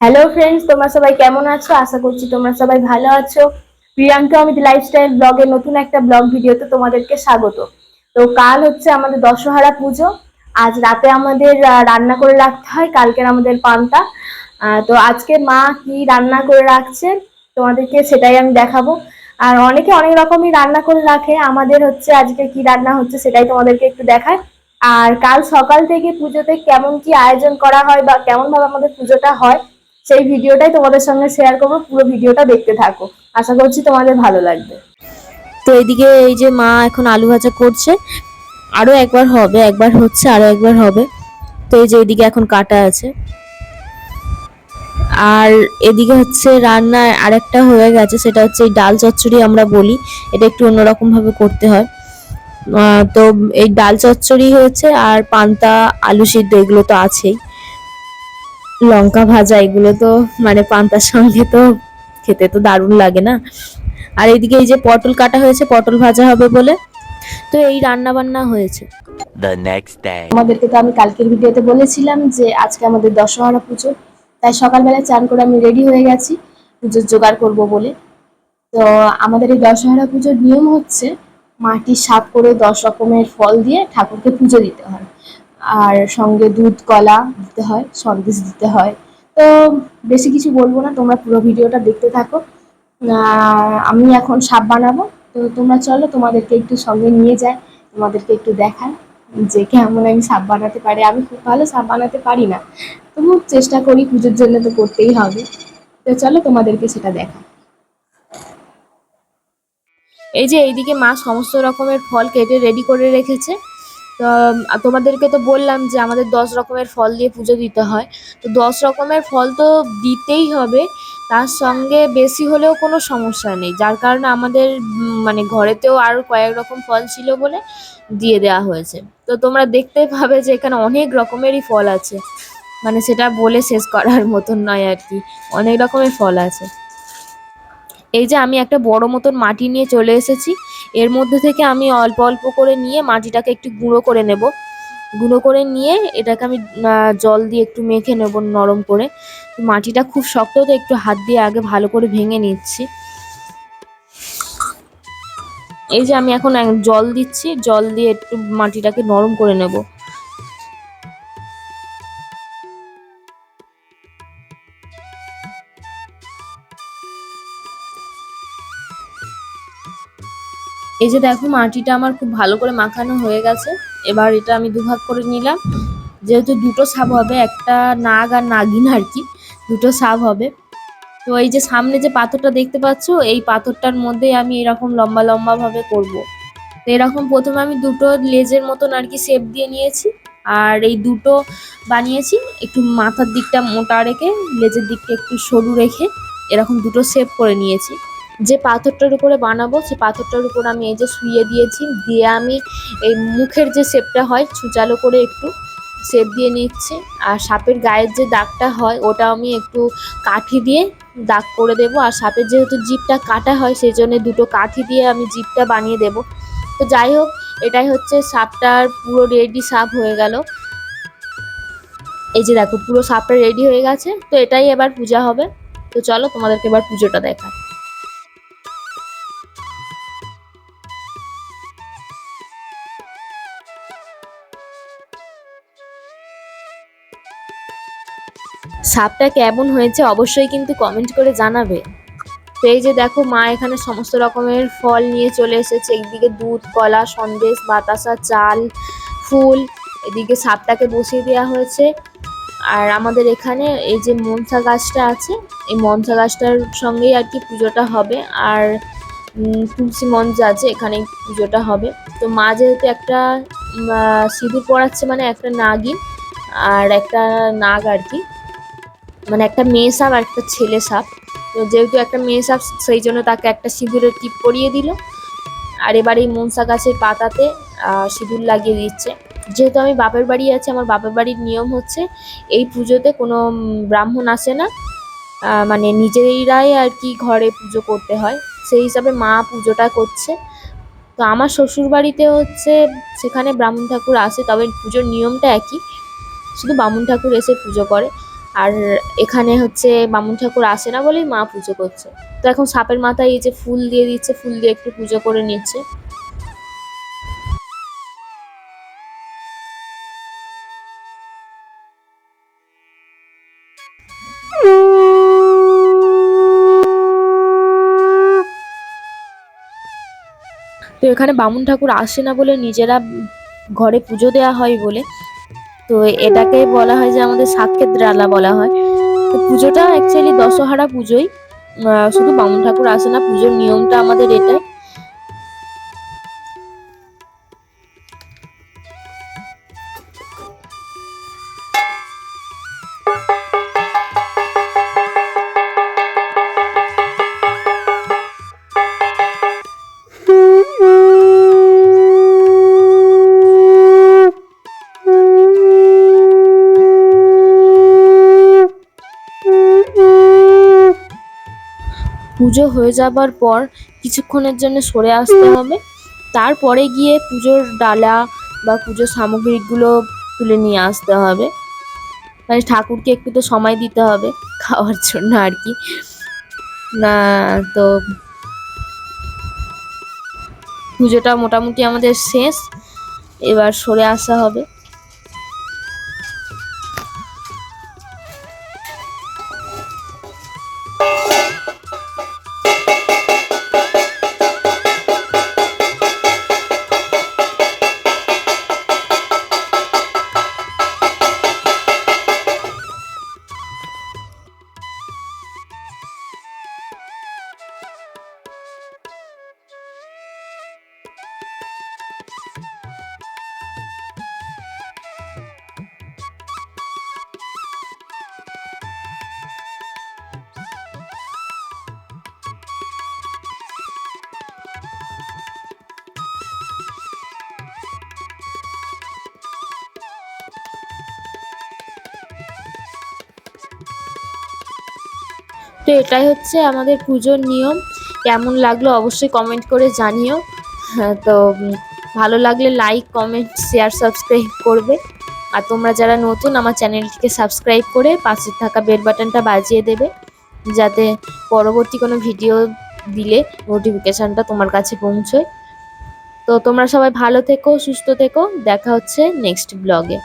Hello friends তোমরা সবাই কেমন আছো? আশা করছি তোমরা সবাই ভালো আছো। প্রিয়াঙ্কা অমিত লাইফস্টাইল ব্লগের নতুন একটা ব্লগ ভিডিওতে তোমাদেরকে স্বাগত। তো কাল হচ্ছে আমাদের দশহারা পুজো। আজ রাতে আমাদের রান্না করে রাখতে হয়, কালকের আমাদের পান্তা। তো আজকে মা কি রান্না করে রাখছে, তোমাদেরকে সেটাই আমি দেখাবো। আর অনেকে অনেক রকমই রান্না করে রাখে, আমাদের হচ্ছে আজকে কি রান্না হচ্ছে সেটাই তোমাদেরকে একটু দেখায়। আর কাল সকাল থেকে পুজোতে কেমন কি আয়োজন করা হয় বা কেমন ভাবে আমাদের পুজোটা হয়, সেই ভিডিওটাই তোমাদের সঙ্গে শেয়ার করব, পুরো ভিডিওটা দেখতে থাকো। আশা করছি তোমাদের ভালো লাগবে। তো এদিকে এই যে মা এখন আলু ভাজা করছে আরও একবার হবে, একবার হচ্ছে আরও একবার হবে। তো এই যে এদিকে এখন কাটা আছে। আর এদিকে হচ্ছে রান্না আরেকটা হয়ে গেছে, সেটা হচ্ছে এই ডাল চচ্চড়ি আমরা বলি। এটা একটু অন্যরকম ভাবে করতে হয়। তো এই ডাল চচ্চড়ি হয়েছে আর পান্তা, আলু সিদ্ধ এগুলো তো আছেই। লঙ্কা ভাজা এগুলো তো মানে পান্তার সঙ্গে তো খেতে তো দারুণ লাগে না। আর এইদিকে এই যে পটল কাটা হয়েছে, পটল ভাজা হবে বলে। তো এই রান্না বান্না হয়েছে। The next day. আমাদেরকে তো আমি কালকের ভিডিওতে বলেছিলাম যে আজকে আমাদের দশহরা পুজো। তাই সকালবেলা চান করে আমি রেডি হয়ে গেছি পুজোর জোগাড় করব বলে। তো আমাদের এই দশহরা পুজোর নিয়ম হচ্ছে মাটি সাফ করে দশ রকমের ফল দিয়ে ঠাকুরকে পুজো দিতে হয়। আর সঙ্গে দুধ কলা দিতে হয় সন্দেশ দিতে হয়। তো বেশি কিছু বলব না তোমরা পুরো ভিডিওটা দেখতে থাকো। আহ, আমি এখন সাপ বানাবো তো তোমরা চলো, তোমাদেরকে একটু সঙ্গে নিয়ে যায় তোমাদেরকে একটু দেখায় যে কেমন আমি সাপ বানাতে পারি। আমি খুব ভালো সাপ বানাতে পারি না। তবু চেষ্টা করি, পুজোর জন্য তো করতেই হবে। তো চলো, তোমাদেরকে সেটা দেখা এই যে এইদিকে মা সমস্ত রকমের ফল কেটে রেডি করে রেখেছে। তোমাদেরকে তো বললাম যে আমাদের দশ রকমের ফল দিয়ে পুজো দিতে হয়। তো দশ রকমের ফল তো দিতেই হবে, তার সঙ্গে বেশি হলেও কোনো সমস্যা নেই। যার কারণে আমাদের মানে ঘরেতেও আরও কয়েক রকম ফল ছিল বলে দিয়ে দেওয়া হয়েছে। তো তোমরা দেখতে পাবে যে এখানে অনেক রকমেরই ফল আছে। মানে সেটা বলে শেষ করার মতন নয় আর কি, অনেক রকমের ফল আছে। এই যে আমি একটা বড় মতন মাটি নিয়ে চলে এসেছি। এর মধ্যে থেকে আমি অল্প অল্প করে নিয়ে মাটিটাকে একটু গুঁড়ো করে নেব। গুঁড়ো করে নিয়ে এটাকে আমি জল দিয়ে একটু মেখে নেব নরম করে। মাটিটা খুব শক্ত, তো একটু হাত দিয়ে আগে ভালো করে ভেঙে নিচ্ছি। এই যে আমি এখন জল দিচ্ছি, জল দিয়ে একটু মাটিটাকে নরম করে নেব। এই যে দেখো, মাটিটা আমার খুব ভালো করে মাখানো হয়ে গেছে। এবার এটা আমি দুভাগ করে নিলাম। যেহেতু দুটো সাপ হবে, একটা নাগ আর নাগিন আর কি, দুটো সাপ হবে। তো এই যে সামনে যে পাথরটা দেখতে পাচ্ছ, এই পাথরটার মধ্যে আমি এরকম লম্বা লম্বা ভাবে করব। তো এরকম প্রথমে আমি দুটো লেজের মতন আর কি শেপ দিয়ে নিয়েছি, আর এই দুটো বানিয়েছি একটু মাথার দিকটা মোটা রেখে, লেজের দিকটা একটু সরু রেখে এরকম দুটো শেপ করে নিয়েছি। যে পাথরটার উপরে বানাবো সেই পাথরটার উপর আমি এই যে শুয়ে দিয়েছি, দিয়ে আমি এই মুখের যে শেপটা হয় ছুচালো করে একটু শেপ দিয়ে নিচ্ছি। আর সাপের গায়ের যে দাগটা হয়, ওটা আমি একটু কাঠি দিয়ে দাগ করে দেবো। আর সাপের যেহেতু জিপটা কাটা হয়, সেই জন্য দুটো কাঠি দিয়ে আমি জিপটা বানিয়ে দেব। তো যাই হোক, এটাই হচ্ছে সাপটার পুরো রেডি সাপ হয়ে গেল। এই যে দেখো, পুরো সাপটা রেডি হয়ে গেছে। তো এটাই এবার পূজা হবে। তো চলো তোমাদেরকে এবার পুজোটা দেখা সাপটা কেমন হয়েছে অবশ্যই কিন্তু কমেন্ট করে জানাবে। তো এই যে দেখো মা এখানে সমস্ত রকমের ফল নিয়ে চলে এসেছে। একদিকে দুধ, কলা, সন্দেশ, বাতাসা, চাল, ফুল, এদিকে সাপটাকে বসিয়ে দেওয়া হয়েছে। আর আমাদের এখানে এই যে মনসা গাছটা আছে, এই মনসা গাছটার সঙ্গেই আর কি পুজোটা হবে। আর তুলসী মঞ্চ আছে এখানে পুজোটা হবে। তো মা যেহেতু একটা সিঁদুর পড়াচ্ছে মানে একটা নাগিন, আর একটা নাগ আর কি। মানে একটা মেয়ে সাপ আর একটা ছেলে সাপ। তো যেহেতু একটা মেয়ে সাপ, সেই জন্য তাকে একটা সিঁদুরের টিপ পরিয়ে দিল। আর এবার এই মনসা গাছের পাতাতে সিঁদুর লাগিয়ে দিচ্ছে। যেহেতু আমি বাপের বাড়ি আছি, আমার বাপের বাড়ির নিয়ম হচ্ছে, এই পুজোতে কোনো ব্রাহ্মণ আসে না। মানে নিজেরাই আর কি ঘরে পুজো করতে হয়। সেই হিসাবে মা পুজোটা করছে। তো আমার শ্বশুর বাড়িতে হচ্ছে, সেখানে ব্রাহ্মণ ঠাকুর আসে, তবে পুজোর নিয়মটা একই। শুধু বামুন ঠাকুর এসে পুজো করে। আর এখানে হচ্ছে বামুন ঠাকুর আসে না বলেই মা পুজো করছে। তো এখন সাপের মাথায় এই যে ফুল দিয়ে দিচ্ছে, ফুল দিয়ে একটু পুজো করে নিচ্ছে। তো এখানে বামুন ঠাকুর আসে না বলে নিজেরা ঘরে পুজো দেওয়া হয় বলে। তো এটাকে বলা হয় যে আমাদের সাতক্ষেত রালা বলা হয়। তো পুজোটা অ্যাকচুয়ালি দশহারা পুজোই শুধু বামুন ঠাকুর আসে না, পুজোর নিয়মটা আমাদের এটাই। পুজো হয়ে যাবার পর কিছুক্ষণের জন্য সরে আসতে হবে। তারপরে গিয়ে পুজোর ডালা বা পুজোর সামগ্রীগুলো তুলে নিয়ে আসতে হবে। মানে ঠাকুরকে একটু তো সময় দিতে হবে খাওয়ার জন্য আর কি। না, তো পুজোটা মোটামুটি আমাদের শেষ। এবার সরে আসা হবে। তো এটাই হচ্ছে আমাদের পুজোর নিয়ম। কেমন লাগল অবশ্যই কমেন্ট করে জানিও। হ্যাঁ, তো ভালো লাগলে লাইক কমেন্ট শেয়ার সাবস্ক্রাইব করবে। আর তোমরা যারা নতুন আমার চ্যানেলটিকে সাবস্ক্রাইব করে পাশে থাকা বেল বাটনটা বাজিয়ে দেবে যাতে পরবর্তী কোনো ভিডিও দিলে নোটিফিকেশানটা তোমার কাছে পৌঁছয়। তো তোমরা সবাই ভালো থেকো সুস্থ থেকো। দেখা হচ্ছে নেক্সট ব্লগে